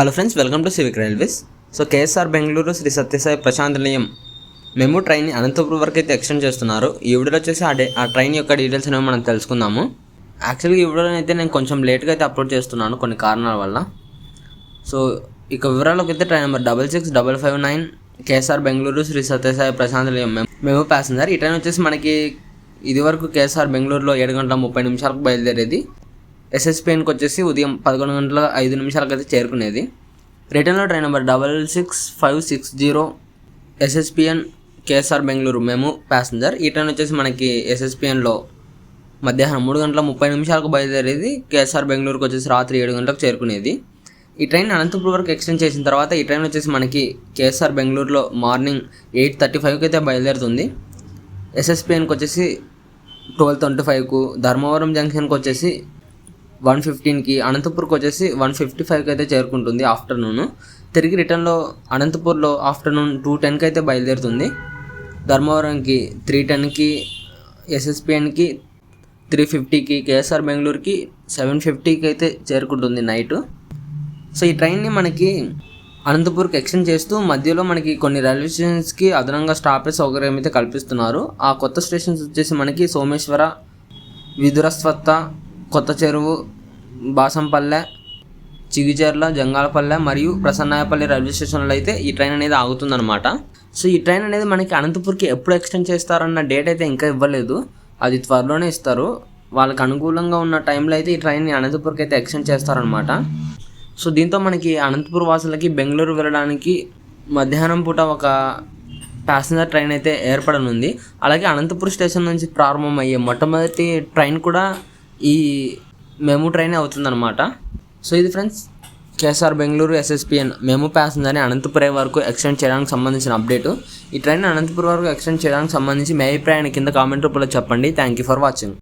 Hello friends welcome to Civic Railways so KSR Bengaluru Shri Satyasai Prashanth Nilayam MEMU train Anantapuram వరకు అయితే extend చేస్తున్నారు. ఈ వీడియోలో వచ్చేసి ఆ డే ఆ ట్రైన్ యొక్క డీటెయిల్స్ అనేవి మనం తెలుసుకుందాము. యాక్చువల్గా ఈ వీడియోలో అయితే నేను కొంచెం లేట్గా అయితే అప్లోడ్ చేస్తున్నాను కొన్ని కారణాల వల్ల. సో ఇక వివరాలకు అయితే train number double six double five nine KSR Bengaluru Shri Satyasai Prashanth Nilayam MEMU MEMU passenger ఈ ట్రైన్ వచ్చేసి మనకి ఇది వరకు కేఎస్ఆర్ బెంగళూరులో ఏడు గంటల ముప్పై నిమిషాలకు బయలుదేరేది. ఎస్ఎస్పిఎన్కి వచ్చేసి ఉదయం పదకొండు గంటల ఐదు నిమిషాలకు అయితే చేరుకునేది. రిటర్న్లో train number double six five six zero SSPN KSR Bengaluru MEMU passenger. ఈ ట్రైన్ వచ్చేసి మనకి ఎస్ఎస్పిఎన్లో మధ్యాహ్నం మూడు గంటల ముప్పై నిమిషాలకు బయలుదేరేది. కేఎస్ఆర్ బెంగళూరుకి వచ్చేసి రాత్రి ఏడు గంటలకు చేరుకునేది. ఈ ట్రైన్ అనంతపురం వరకు ఎక్స్టెండ్ చేసిన తర్వాత ఈ ట్రైన్ వచ్చేసి మనకి కేఎస్ఆర్ బెంగళూరులో మార్నింగ్ ఎయిట్ థర్టీ ఫైవ్కి అయితే బయలుదేరుతుంది. ఎస్ఎస్పిఎన్కి వచ్చేసి ట్వెల్వ్ ట్వంటీ ఫైవ్కు ధర్మవరం జంక్షన్కి వచ్చేసి వన్ ఫిఫ్టీన్కి అనంతపూర్కి వచ్చేసి వన్ ఫిఫ్టీ ఫైవ్కి అయితే చేరుకుంటుంది ఆఫ్టర్నూన్. తిరిగి రిటర్న్లో అనంతపూర్లో ఆఫ్టర్నూన్ టూ టెన్కి అయితే బయలుదేరుతుంది. ధర్మవరంకి త్రీ టెన్కి ఎస్ఎస్పిఎన్కి త్రీ ఫిఫ్టీకి కేఎస్ఆర్ బెంగళూరుకి సెవెన్ ఫిఫ్టీకి అయితే చేరుకుంటుంది నైట్. సో ఈ ట్రైన్ని మనకి అనంతపూర్కి ఎక్స్టెండ్ చేస్తూ మధ్యలో మనకి కొన్ని రైల్వే స్టేషన్స్కి అదనంగా స్టాపేజ్ సౌకర్యం అయితే కల్పిస్తున్నారు. ఆ కొత్త స్టేషన్స్ వచ్చేసి మనకి సోమేశ్వర విదురస్వత్త కొత్త చెరువు బాసంపల్లె చిగిచెర్ల జంగాలపల్లె మరియు ప్రసన్నాయపల్లి రైల్వే స్టేషన్లో అయితే ఈ ట్రైన్ అనేది ఆగుతుందన్నమాట. సో ఈ ట్రైన్ అనేది మనకి అనంతపూర్కి ఎప్పుడు ఎక్స్టెండ్ చేస్తారన్న డేట్ అయితే ఇంకా ఇవ్వలేదు. అది త్వరలోనే ఇస్తారు. వాళ్ళకి అనుకూలంగా ఉన్న టైంలో అయితే ఈ ట్రైన్ని అనంతపూర్కి అయితే ఎక్స్టెండ్ చేస్తారనమాట సో దీంతో మనకి అనంతపూర్ వాసులకి బెంగళూరు వెళ్ళడానికి మధ్యాహ్నం పూట ఒక ప్యాసింజర్ ట్రైన్ అయితే ఏర్పడనుంది. అలాగే అనంతపూర్ స్టేషన్ నుంచి ప్రారంభమయ్యే మొట్టమొదటి ట్రైన్ కూడా ఈ మెము ట్రైన్ అవుతుందన్నమాట. సో ఇది friends KSR Bengaluru SSPN MEMU ప్యాసింజర్ని Anantapuram వరకు ఎక్స్టెండ్ చేయడానికి సంబంధించిన అప్డేటు ఈ ట్రైన్ అనంతపురం వరకు ఎక్స్టెండ్ చేయడానికి సంబంధించి మీ అభిప్రాయాన్ని కింద కామెంట్ రూపంలో చెప్పండి. Thank you for watching